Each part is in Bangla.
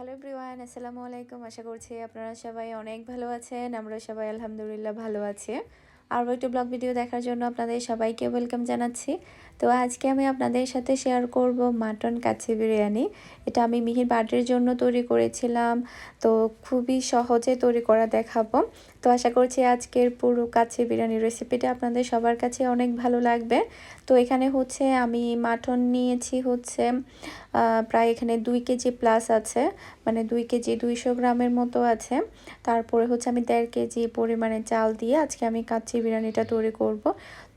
হ্যালো প্রিয়ান আসসালামু আলাইকুম আশা করছি আপনারা সবাই অনেক ভালো আছেন আমরা সবাই আলহামদুলিল্লাহ ভালো আছি আরও একটু ব্লগ ভিডিও দেখার জন্য আপনাদের সবাইকে ওয়েলকাম জানাচ্ছি তো আজকে আমি আপনাদের সাথে শেয়ার করব মাটন কাচ্চি বিরিয়ানি। এটা আমি মিহির বার্থডের জন্য তৈরি করেছিলাম, তো খুবই সহজে তৈরি করা দেখাবো। তো আশা করছি আজকের পুরো কাচ্চি বিরিয়ানির রেসিপিটা আপনাদের সবার কাছে অনেক ভালো লাগবে। তো এখানে হচ্ছে আমি মাটন নিয়েছি হচ্ছে প্রায় এখানে দুই কেজি প্লাস আছে মানে দুই কেজি দুইশো গ্রামের মতো আছে। তারপরে হচ্ছে আমি দেড় কেজি পরিমাণে চাল দিয়ে আজকে আমি কাচ্চি বিরিয়ানিটা তৈরি করব।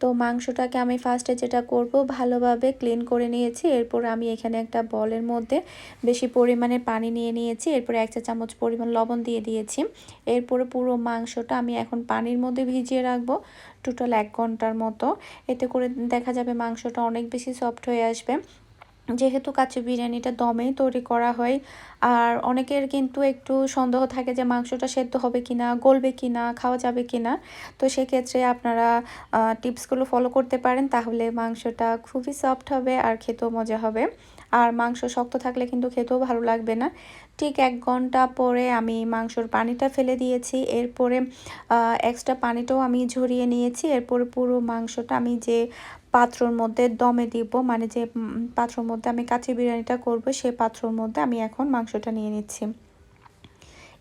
তো মাংসটাকে আমি ফার্স্টে যেটা করব, ভালোভাবে ক্লিন করে নিয়েছি। এরপর আমি এখানে একটা বলের মধ্যে বেশি পরিমাণে পানি নিয়ে নিয়েছি। এরপর এক চা চামচ পরিমাণ লবণ দিয়ে দিয়েছি। এরপরে পুরো মাংসটা আমি এখন পানির মধ্যে ভিজিয়ে রাখব টোটাল এক ঘণ্টার মতো। এতে করে দেখা যাবে মাংসটা অনেক বেশি সফট হয়ে আসবে। যেহেতু কাচ্চি বিরিয়ানিটা দমেই তৈরি করা হয়, আর অনেকের কিন্তু একটু সন্দেহ থাকে যে মাংসটা সেদ্ধ হবে কি না গলবে কি না খাওয়া যাবে কি না তো সেক্ষেত্রে আপনারা টিপসগুলো ফলো করতে পারেন, তাহলে মাংসটা খুবই সফট হবে আর খেতেও মজা হবে। আর মাংস শক্ত থাকলে কিন্তু খেতেও ভালো লাগবে না। ঠিক এক ঘণ্টা পরে আমি মাংসর পানিটা ফেলে দিয়েছি, এরপরে এক্সট্রা পানিটাও আমি ঝরিয়ে নিয়েছি, এরপরে পুরো মাংসটা আমি যে পাত্রর মধ্যে দমে দিব মানে যে পাত্রর মধ্যে আমি কাঁচি বিরিয়ানিটা করব সেই পাত্রর মধ্যে আমি এখন মাংসটা নিয়ে নিচ্ছি।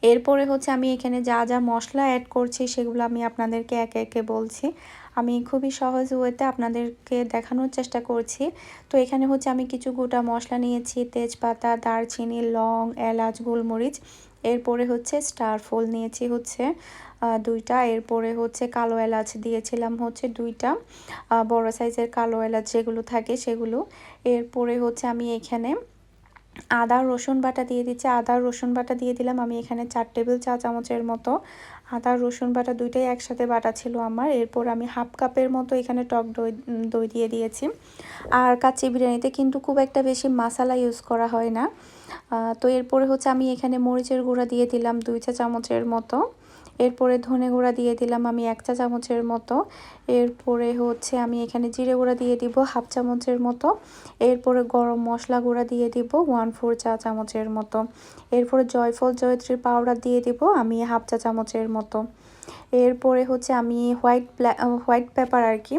এরপরে হচ্ছে আমি এখানে যা যা মশলা অ্যাড করছি, সেগুলো আমি আপনাদেরকে একে একে বলছি। আমি খুবই সহজ ওয়েতে আপনাদেরকে দেখানোর চেষ্টা করছি। তো এখানে হচ্ছে আমি কিছু গোটা মশলা নিয়েছি, তেজপাতা, দারচিনি, লং, এলাচ, গোলমরিচ। এরপরে হচ্ছে স্টার ফুল নিয়েছি হচ্ছে। দুইটা। এরপরে হচ্ছে কালো এলাচ দিয়েছিলাম হচ্ছে দুইটা। বড় সাইজের কালো এলাচ যেগুলো থাকে সেগুলো। এরপরে হচ্ছে আমি এখানে আদা, রসুন বাটা দিয়ে দিচ্ছি। আদা, রসুন বাটা দিয়ে দিলাম আমি এখানে চার টেবিল চা চামচের মতো। আদা, রসুন বাটা দুইটাই একসাথে বাটা ছিল আমার। এরপর আমি হাফ কাপের মতো এখানে টক দই দই দিয়ে দিয়েছি। আর কাচ্চি বিরিয়ানিতে কিন্তু খুব একটা বেশি মশালা ইউজ করা হয় না। তো এরপরে হচ্ছে আমি এখানে মরিচের গুঁড়া দিয়ে দিলাম দুই চা চামচের মতো। এরপরে ধনে গুঁড়া দিয়ে দিলাম আমি এক চা চামচের মতো। এরপরে হচ্ছে আমি এখানে জিরে গুঁড়া দিয়ে দিব হাফ চামচের মতো। এরপরে গরম মশলা গুঁড়া দিয়ে দিব ওয়ান ফোর চা চামচের মতো। এরপরে জয়ফল, জয়ত্রীর পাউডার দিয়ে দিব আমি হাফ চা চামচের মতো। এরপরে হচ্ছে আমি হোয়াইট হোয়াইট পেপার আর কি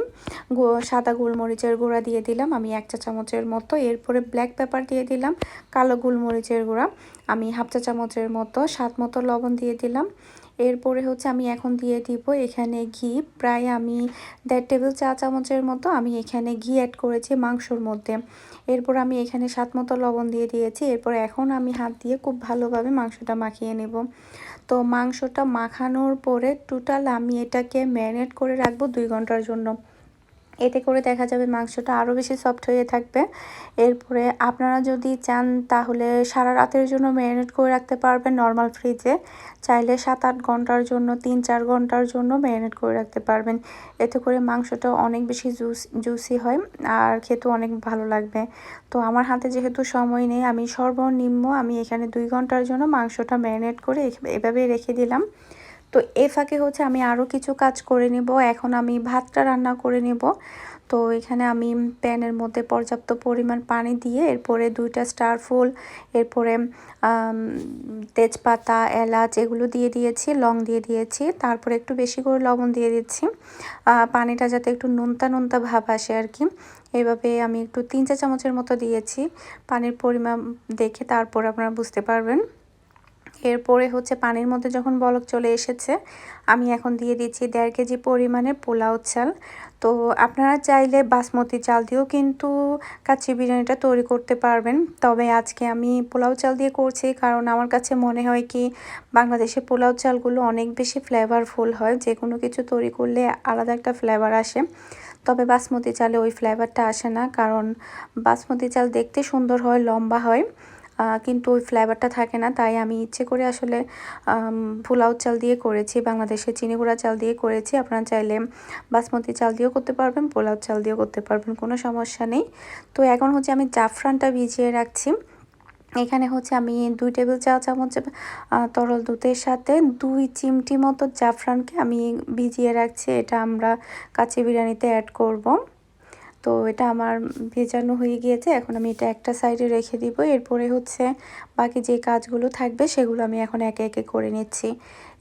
সাদা গোলমরিচের গুঁড়া দিয়ে দিলাম আমি এক চা চামচের মতো। এরপরে ব্ল্যাক পেপার দিয়ে দিলাম কালো গোলমরিচের গুঁড়া আমি হাফ চা চামচের মতো। স্বাদ মতো লবণ দিয়ে দিলাম। এরপরে হচ্ছে আমি এখন দিয়ে দিব এখানে ঘি। প্রায় আমি দেড় টেবিল চা চামচের মতো আমি এখানে ঘি অ্যাড করেছি মাংসর মধ্যে। এরপর আমি এখানে স্বাদ মতো লবণ দিয়ে দিয়েছি। এরপর এখন আমি হাত দিয়ে খুব ভালোভাবে মাংসটা মাখিয়ে নেব। তো মাংসটা মাখানোর পরে টোটাল আমি এটাকে ম্যারিনেট করে রাখব দুই ঘণ্টার জন্য। এতে করে দেখা যাবে মাংসটা আরও বেশি সফট হয়ে থাকবে। এরপরে আপনারা যদি চান তাহলে সারা রাতের জন্য ম্যারিনেট করে রাখতে পারবেন নর্মাল ফ্রিজে চাইলে সাত আট ঘণ্টার জন্য তিন চার ঘণ্টার জন্য ম্যারিনেট করে রাখতে পারবেন। এতে করে মাংসটা অনেক বেশি জুস জুসি হয় আর খেতেও অনেক ভালো লাগবে। তো আমার হাতে যেহেতু সময় নেই, আমি সর্বনিম্ন আমি এখানে দুই ঘণ্টার জন্য মাংসটা ম্যারিনেট করে এভাবেই রেখে দিলাম। তো এ ফাঁকে হচ্ছে আমি আরও কিছু কাজ করে নেব। এখন আমি ভাতটা রান্না করে নেব। তো এখানে আমি প্যানের মধ্যে পর্যাপ্ত পরিমাণ পানি দিয়ে এরপরে দুইটা স্টার ফুল, এরপরে তেজপাতা, এলাচ এগুলো দিয়ে দিয়েছি, লং দিয়ে দিয়েছি। তারপরে একটু বেশি করে লবণ দিয়ে দিচ্ছি। পানিটা যাতে একটু নুনতা নুনতা ভাব আসে আর কি। এভাবে আমি একটু তিন চা চামচের মতো দিয়েছি। পানির পরিমাণ দেখে তারপর আপনারা বুঝতে পারবেন। এরপরে হচ্ছে পানির মধ্যে যখন বলক চলে এসেছে, আমি এখন দিয়ে দিচ্ছি দেড় কেজি পরিমাণে পোলাও চাল। তো আপনারা চাইলে বাসমতি চাল দিয়েও কিন্তু কাচ্চি বিরিয়ানিটা তৈরি করতে পারবেন। তবে আজকে আমি পোলাও চাল দিয়ে করছি কারণ আমার কাছে মনে হয় কি, বাংলাদেশে পোলাও চালগুলো অনেক বেশি ফ্লেভারফুল হয়। যে কোনো কিছু তৈরি করলে আলাদা একটা ফ্লেভার আসে। তবে বাসমতি চালে ওই ফ্লেভারটা আসে না, কারণ বাসমতি চাল দেখতে সুন্দর হয়, লম্বা হয়। কিন্তু ওই ফ্লেভারটা থাকে না, তাই আমি ইচ্ছে করে আসলে পোলাও চাল দিয়ে করেছি, বাংলাদেশে চিনি গুঁড়া চাল দিয়ে করেছি। আপনারা চাইলে বাসমতি চাল দিয়েও করতে পারবেন, পোলাও চাল দিয়েও করতে পারবেন, কোনো সমস্যা নেই। তো এখন হচ্ছে আমি জাফরানটা ভিজিয়ে রাখছি। এখানে হচ্ছে আমি দুই টেবিল চা চামচ তরল দুধের সাথে দুই চিমটি মতো জাফরানকে আমি ভিজিয়ে রাখছি। এটা আমরা কাঁচি বিরিয়ানিতে অ্যাড করব। তো এটা আমার ভেজানো হয়ে গিয়েছে। এখন আমি এটা একটা সাইডে রেখে দিব। এরপরে হচ্ছে বাকি যে কাজগুলো থাকবে সেগুলো আমি এখন একে একে করে নিচ্ছি।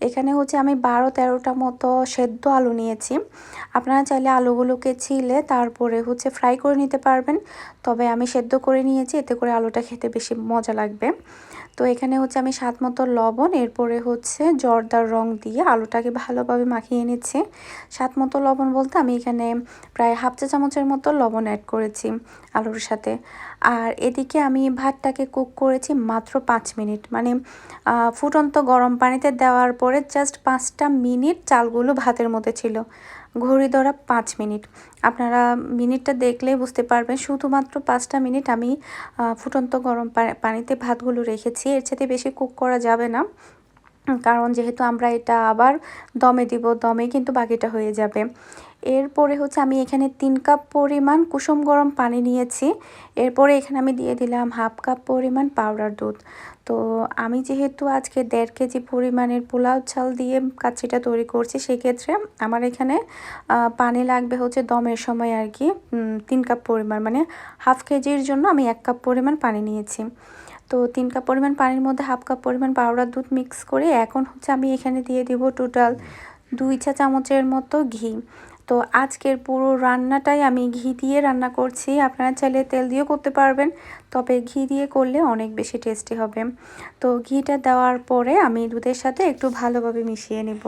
এখানে হচ্ছে আমি বারো তেরোটা মতো সেদ্ধ আলু নিয়েছি। আপনারা চাইলে আলুগুলোকে ছিলে তারপরে হচ্ছে ফ্রাই করে নিতে পারবেন। তবে আমি সেদ্ধ করে নিয়েছি, এতে করে আলুটা খেতে বেশি মজা লাগবে। তো এখানে হচ্ছে আমি স্বাদ মতো লবণ, এরপরে হচ্ছে জর্দার রং দিয়ে আলুটাকে ভালোভাবে মাখিয়ে নিচ্ছি। স্বাদ মতো লবণ বলতে আমি এখানে প্রায় হাফ চা চামচের মতো লবণ অ্যাড করেছি আলুর সাথে। আর এদিকে আমি ভাতটাকে কুক করেছি মাত্র পাঁচ মিনিট। মানে ফুটন্ত গরম পানিতে দেওয়ার পরে জাস্ট পাঁচটা মিনিট চালগুলো ভাতের মধ্যে ছিল। ঘড়ি ধরা পাঁচ মিনিট। আপনারা মিনিটটা দেখলেই বুঝতে পারবেন, শুধুমাত্র পাঁচটা মিনিট আমি ফুটন্ত গরম পানিতে ভাতগুলো রেখেছি। এর সাথে বেশি কুক করা যাবে না। কারণ যেহেতু আমরা এটা আবার দমে দিব, দমে কিন্তু বাকিটা হয়ে যাবে। এরপরে হচ্ছে আমি এখানে তিন কাপ পরিমাণ কুসুম গরম পানি নিয়েছি। এরপরে এখানে আমি দিয়ে দিলাম হাফ কাপ পরিমাণ পাউডার দুধ। তো আমি যেহেতু আজকে দেড় কেজি পরিমাণের পোলাও চাল দিয়ে কাচ্চিটা তৈরি করছি, সেক্ষেত্রে আমার এখানে পানি লাগবে হচ্ছে দমের সময় আর কি তিন কাপ পরিমাণ মানে হাফ কেজির জন্য আমি এক কাপ পরিমাণ পানি নিয়েছি। তো তিন কাপ পরিমাণ পানির মধ্যে হাফ কাপ পরিমাণ পাউডার দুধ মিক্স করে এখন হচ্ছে আমি এখানে দিয়ে দিব টোটাল দুই চা চামচের মতো ঘি। তো আজকের পুরো রান্নাটাই আমি ঘি দিয়ে রান্না করছি। আপনারা চাইলে তেল দিয়েও করতে পারবেন, তবে ঘি দিয়ে করলে অনেক বেশি টেস্টি হবে। তো ঘিটা দেওয়ার পরে আমি দুধের সাথে একটু ভালোভাবে মিশিয়ে নেব।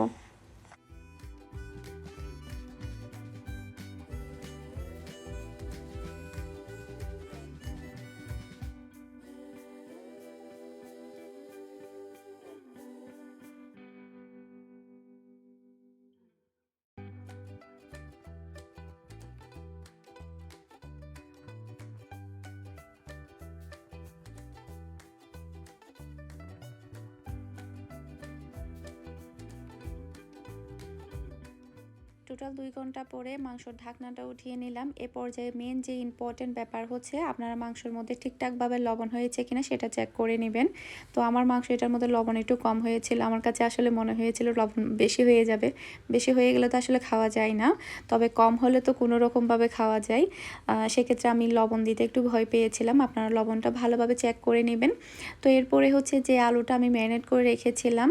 টোটাল দুই ঘণ্টা পরে মাংসর ঢাকনাটা উঠিয়ে নিলাম। এ পর্যায়ে মেন যে ইম্পর্টেন্ট ব্যাপার হচ্ছে, আপনারা মাংসর মধ্যে ঠিকঠাকভাবে লবণ হয়েছে কিনা সেটা চেক করে নেবেন। তো আমার মাংস এটার মধ্যে লবণ একটু কম হয়েছিল। আমার কাছে আসলে মনে হয়েছিল লবণ বেশি হয়ে যাবে। বেশি হয়ে গেলে তো আসলে খাওয়া যায় না। তবে কম হলে তো কোনো রকমভাবে খাওয়া যায়। সেক্ষেত্রে আমি লবণ দিতে একটু ভয় পেয়েছিলাম। আপনারা লবণটা ভালোভাবে চেক করে নেবেন। তো এরপরে হচ্ছে যে আলুটা আমি ম্যারিনেট করে রেখেছিলাম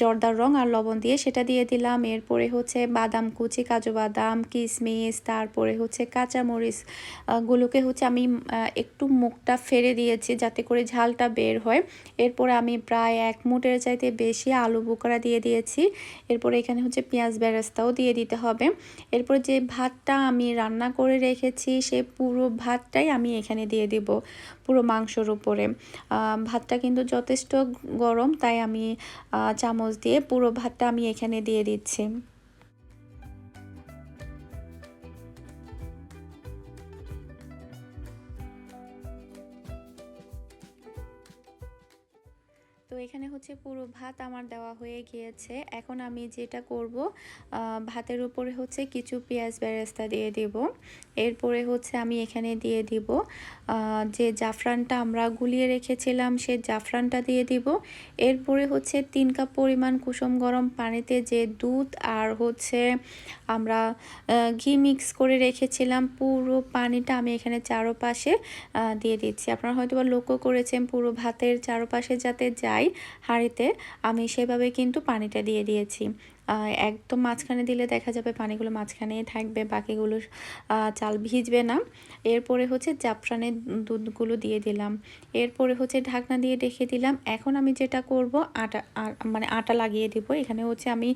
জর্দার রং আর লবণ দিয়ে সেটা দিয়ে দিলাম। এরপরে হচ্ছে বাদাম বাদাম, কুচি কাজু বাদাম কিশমিশ তারপরে হচ্ছে কাঁচামরিচ গুলোকে হচ্ছে আমি একটু মুখটা ফেরে দিয়েছি যাতে করে ঝালটা বের হয়। এরপরে আমি প্রায় এক মুটের চাইতে বেশি আলু বোকরা দিয়ে দিয়েছি। এরপরে এখানে হচ্ছে পেঁয়াজ বেরেস্তাও দিয়ে দিতে হবে। এরপর যে ভাতটা আমি রান্না করে রেখেছি, সে পুরো ভাতটাই আমি এখানে দিয়ে দিব পুরো মাংসর উপরে। ভাতটা কিন্তু যথেষ্ট গরম, তাই আমি চামচ দিয়ে পুরো ভাতটা আমি এখানে দিয়ে দিচ্ছি। এখানে হচ্ছে পুরো ভাত আমার দেওয়া হয়ে গিয়েছে। এখন আমি যেটা করব ভাতের উপরে হচ্ছে কিছু পেঁয়াজ বেরেস্তা দিয়ে দিব। এরপরে হচ্ছে আমি এখানে দিয়ে দিব যে জাফরানটা আমরা গুলিয়ে রেখেছিলাম সে জাফরানটা দিয়ে দিব। এরপরে হচ্ছে তিন কাপ পরিমাণ কুসুম গরম পানিতে যে দুধ আর হচ্ছে আমরা ঘি মিক্স করে রেখেছিলাম, পুরো পানিটা আমি এখানে চারোপাশে দিয়ে দিচ্ছি। আপনারা হয়তো লক্ষ্য করেছেন পুরো ভাতের চারোপাশে যাতে যায় হাঁড়িতে আমি সেভাবে কিন্তু পানিটা দিয়ে দিয়েছি। একদম মাঝখানে দিলে দেখা যাবে পানিগুলো মাঝখানেই থাকবে, বাকিগুলো চাল ভিজবে না। এরপরে হচ্ছে জাফরানের দুধগুলো দিয়ে দিলাম। এরপরে হচ্ছে ঢাকনা দিয়ে রেখে দিলাম। এখন আমি যেটা করব, আটা মানে আটা লাগিয়ে দিব। এখানে হচ্ছে আমি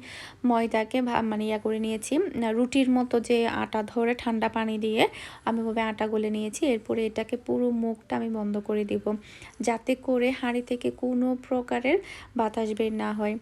ময়দাকে মানে ইয়া করে নিয়েছি। রুটির মতো যে আটা ধরে ঠান্ডা পানি দিয়ে আমি ভাবে আটা গলে নিয়েছি। এরপরে এটাকে পুরো মুখটা আমি বন্ধ করে দিব। যাতে করে হাঁড়ি থেকে কোনো প্রকারের বাতাস বের না হয়।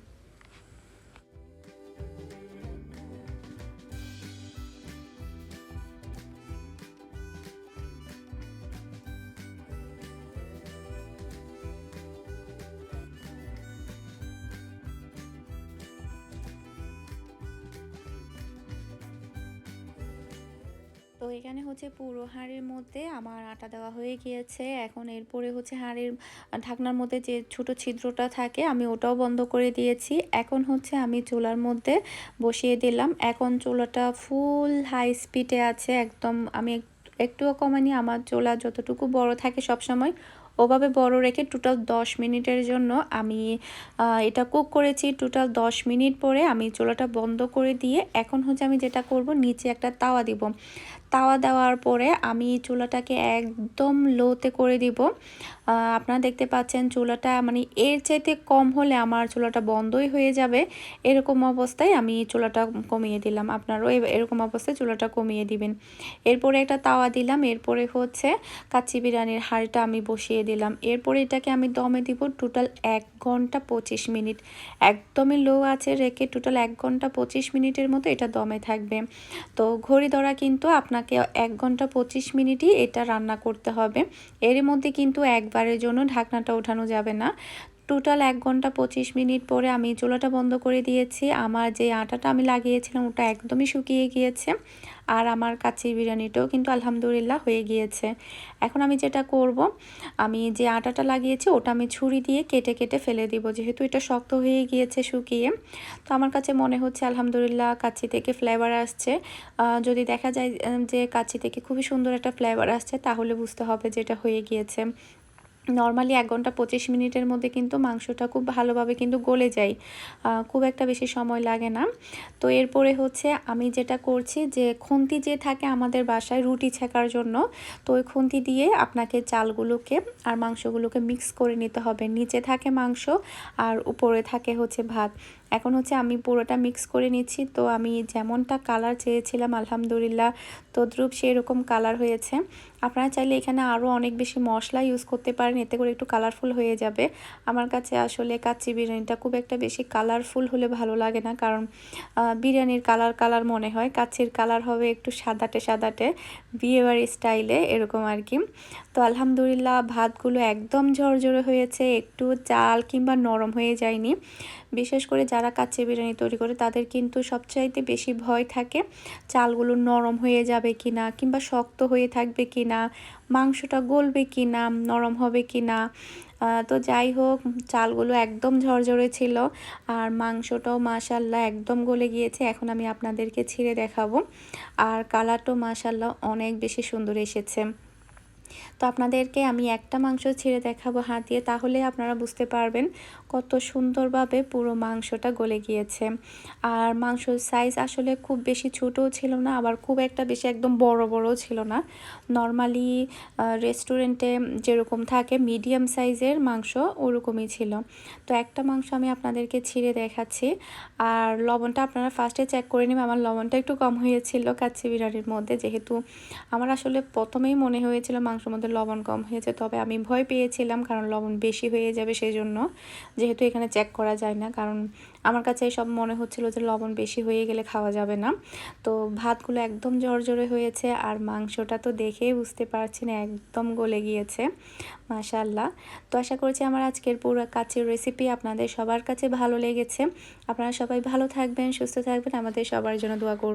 তো এখানে হচ্ছে পুরো হাঁড়ির মধ্যে আমার আটা দেওয়া হয়ে গিয়েছে। এখন এরপরে হচ্ছে হাঁড়ির ঢাকনার মধ্যে যে ছোট ছিদ্রটা থাকে, আমি ওটাও বন্ধ করে দিয়েছি। এখন হচ্ছে আমি চুলার মধ্যে বসিয়ে দিলাম। এখন চুলাটা ফুল হাই স্পিডে আছে, একদম আমি একটুও কমানি আমার চুলা যতটুকু বড় থাকে সব সময় ওভাবে বড় রেখে টোটাল দশ মিনিটের জন্য আমি এটা কুক করেছি। টোটাল দশ মিনিট পরে আমি চোলাটা বন্ধ করে দিয়ে এখন হচ্ছে আমি যেটা করব, নিচে একটা তাওয়া দিব। তাওয়া দেওয়ার পরে আমি চুলাটাকে একদম লোতে করে দিব। আপনারা দেখতে পাচ্ছেন চুলাটা মানে এর চাইতে কম হলে আমার চুলাটা বন্ধই হয়ে যাবে। এরকম অবস্থায় আমি চুলাটা কমিয়ে দিলাম। আপনারও এরকম অবস্থায় চুলাটা কমিয়ে দিবেন। এরপরে একটা তাওয়া দিলাম। এরপরে হচ্ছে কাচ্চি বিরিয়ানির হাঁড়িটা আমি বসিয়ে দিলাম। এরপরে এটাকে আমি দমে দিব টোটাল এক ঘণ্টা পঁচিশ মিনিট। একদমই লো আছে রেখে টোটাল এক ঘণ্টা পঁচিশ মিনিটের মতো এটা দমে থাকবে। তো ঘড়ি ধরা কিন্তু আপনাকে এক ঘণ্টা পঁচিশ মিনিটই এটা রান্না করতে হবে। এর মধ্যে কিন্তু একবারের জন্য ঢাকনাটা ওঠানো যাবে না। টোটাল এক ঘণ্টা পঁচিশ মিনিট পরে আমি চুলাটা বন্ধ করে দিয়েছি। আমার যে আটাটা আমি লাগিয়েছিলাম ওটা একদমই শুকিয়ে গিয়েছে আর আমার কাচ্চি বিরিয়ানিটাও কিন্তু আলহামদুলিল্লাহ হয়ে গিয়েছে। এখন আমি যেটা করব, আমি যে আটাটা লাগিয়েছি ওটা আমি ছুরি দিয়ে কেটে কেটে ফেলে দিব, যেহেতু এটা শক্ত হয়ে গিয়েছে শুকিয়ে। তো আমার কাছে মনে হচ্ছে আলহামদুলিল্লাহ কাচ্চি থেকে ফ্লেভার আসছে। যদি দেখা যায় যে কাচ্চি থেকে খুবই সুন্দর একটা ফ্লেভার আসছে, তাহলে বুঝতে হবে যে এটা হয়ে গিয়েছে। নর্মালি এক ঘণ্টা পঁচিশ মিনিটের মধ্যে কিন্তু মাংসটা খুব ভালোভাবে কিন্তু গলে যায়। খুব একটা বেশি সময় লাগে না। তো এরপরে হচ্ছে আমি যেটা করছি যে খুন্তি যে থাকে আমাদের বাসায় রুটি ছেঁকার জন্য, তো ওই খুন্তি দিয়ে আপনাকে চালগুলোকে আর মাংসগুলোকে মিক্স করে নিতে হবে। নিচে থাকে মাংস আর উপরে থাকে হচ্ছে ভাত। এখন হচ্ছে আমি পুরোটা মিক্স করে নিচ্ছি। তো আমি যেমনটা কালার চেয়েছিলাম, আলহামদুলিল্লাহ, তদ্রুপ সেরকম কালার হয়েছে। আপনারা চাইলে এখানে আরও অনেক বেশি মশলা ইউজ করতে পারেন, এতে করে একটু কালারফুল হয়ে যাবে। আমার কাছে আসলে কাচ্চি বিরিয়ানিটা খুব একটা বেশি কালারফুল হলে ভালো লাগে না, কারণ বিরিয়ানির কালার কালার মনে হয়। কাচ্চির কালার হবে একটু সাদাটে সাদাটে বিয়েবাড়ি স্টাইলে এরকম আর কি তো আলহামদুলিল্লাহ, ভাতগুলো একদম ঝরঝরে হয়েছে, একটু চাল কিংবা নরম হয়ে যায়নি। বিশেষ করে যারা কাচ্চি বিরিয়ানি তৈরি করে, তাদের কিন্তু সবচাইতে বেশি ভয় থাকে চালগুলো নরম হয়ে যাবে কি না কিংবা শক্ত হয়ে থাকবে কি না মাংসটা গলবে কি না নরম হবে কি না তো যাই হোক, চালগুলো একদম ঝরঝরে ছিল আর মাংসটাও মাশাল্লাহ একদম গলে গিয়েছে। এখন আমি আপনাদেরকে ছিঁড়ে দেখাবো। আর কালারটাও মাশাল্লাহ অনেক বেশি সুন্দর এসেছে। তো আপনাদেরকে আমি একটা মাংস ছেড়ে দেখাবো হাত দিয়ে, তাহলে আপনারা বুঝতে পারবেন কত সুন্দরভাবে পুরো মাংসটা গলে গিয়েছে। আর মাংসর সাইজ আসলে খুব বেশি ছোটও ছিল না, আবার খুব একটা বেশি একদম বড়, বড়ও ছিল না। নর্মালি রেস্টুরেন্টে যেরকম থাকে মিডিয়াম সাইজের মাংস ওরকমই ছিল। তো একটা মাংস আমি আপনাদেরকে ছিঁড়ে দেখাচ্ছি। আর লবণটা আপনারা ফার্স্টে চেক করে নেবেন, আমার লবণটা একটু কম হয়েছিল কাচ্চি বিরিয়ানির মধ্যে, যেহেতু আমার আসলে প্রথমেই মনে হয়েছিল মাংসের মধ্যে লবণ কম হয়েছে, তবে আমি ভয় পেয়েছিলাম কারণ লবণ বেশি হয়ে যাবে সেই জন্য যেহেতু এখানে চেক করা যায় না, কারণ আমার কাছে সব মনে হচ্ছিল যে লবণ বেশি হয়ে গেলে খাওয়া যাবে না। তো ভাতগুলো একদম জর্জরে হয়েছে আর মাংসটা তো দেখেই বুঝতে পারছি না, একদম গলে গিয়েছে। মাশাল্লাহ তো আশা করছি আমার আজকের পুরো কাছের রেসিপি আপনাদের সবার কাছে ভালো লেগেছে। আপনারা সবাই ভালো থাকবেন, সুস্থ থাকবেন, আমাদের সবার জন্য দোয়া করবেন